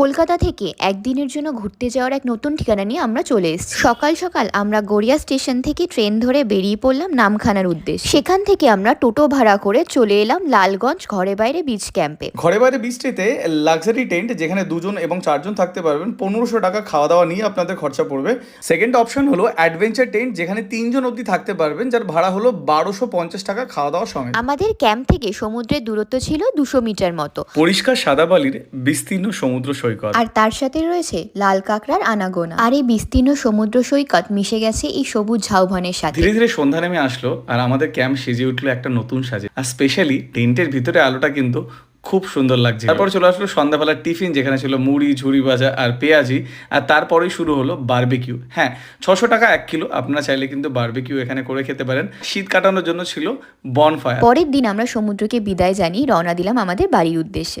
কলকাতা থেকে একদিনের জন্য ঘুরতে যাওয়ার এক নতুন ঠিকানা নিয়ে আমরা চলে এসেছি। সকাল সকাল আমরা গড়িয়া স্টেশন থেকে ট্রেন ধরে বেরিয়ে পড়লাম নামখানার উদ্দেশ্যে। সেখান থেকে আমরা টোটো ভাড়া করে চলে এলাম লালগঞ্জ ঘরে বাইরে বিচ ক্যাম্পে ঘরে বাইরে বৃষ্টিতে লাক্সারি টেন্ট যেখানে দুজন এবং চারজন থাকতে পারবেন পনেরোশো টাকা খাওয়া দাওয়া নিয়ে আপনাদের খরচা পড়বে। সেকেন্ড অপশন হলো অ্যাডভেঞ্চার টেন্ট যেখানে তিনজন অবধি থাকতে পারবেন যার ভাড়া হলো বারোশো পঞ্চাশ টাকা খাওয়া দাওয়া সমেত। আমাদের ক্যাম্প থেকে সমুদ্রের দূরত্ব ছিল দুশো মিটার মতো। পরিষ্কার সাদা বালির বিস্তীর্ণ সমুদ্র সৈকত। আর তার সাথে রয়েছে লাল কাঁকড়ার আনাগোনা। আর এই বিস্তীর্ণ সমুদ্র সৈকত মিশে গেছে এই সবুজ ঝাউবনের সাথে। ধীরে ধীরে সন্ধ্যা নেমে আসলো আর আমাদের ক্যাম্প সেজে উঠল একটা নতুন সাজে। আর স্পেশালি টেন্টের ভিতরে আলোটা কিন্তু খুব সুন্দর লাগছে তারপর চলে আসলো সন্ধ্যাবেলার টিফিন যেখানে ছিল মুড়ি ঝুড়ি ভাজা আর পেঁয়াজি। আর তারপরেই শুরু হলো বারবিকিউ হ্যাঁ ছশো টাকা এক কিলো। আপনারা চাইলে কিন্তু বারবিকিউ এখানে করে খেতে পারেন। শীত কাটানোর জন্য ছিল বনফায়ার পরের দিন আমরা সমুদ্রকে বিদায় জানিয়ে রওনা দিলাম আমাদের বাড়ির উদ্দেশ্যে।